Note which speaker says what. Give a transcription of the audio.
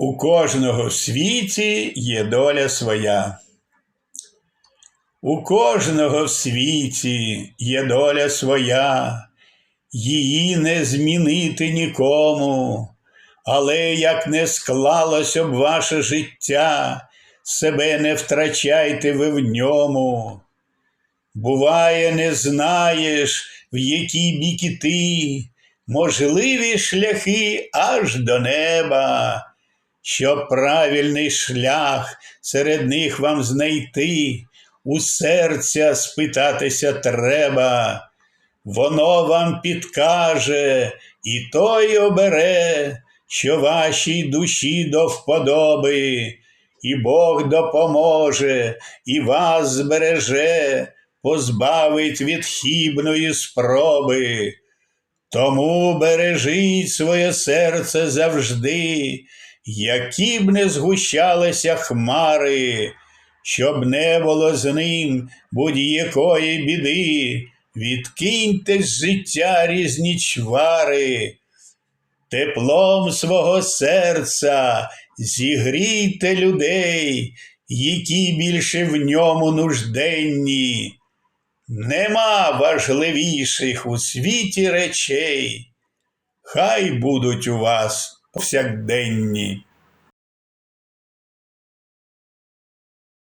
Speaker 1: У кожного в світі є доля своя. У кожного в світі є доля своя, її не змінити нікому, але як не склалось об ваше життя, себе не втрачайте ви в ньому. Буває, не знаєш, в які бік можливі шляхи аж до неба, щоб правильний шлях серед них вам знайти, у серця спитатися треба, воно вам підкаже і той обере, що вашій душі до вподоби, і Бог допоможе, і вас збереже, позбавить від хібної спроби. Тому бережіть своє серце завжди, які б не згущалися хмари, щоб не було з ним будь-якої біди, відкиньте з життя різні чвари, теплом свого серця зігрійте людей, які більше в ньому нужденні. Нема важливіших у світі речей, хай будуть у вас повсякденні.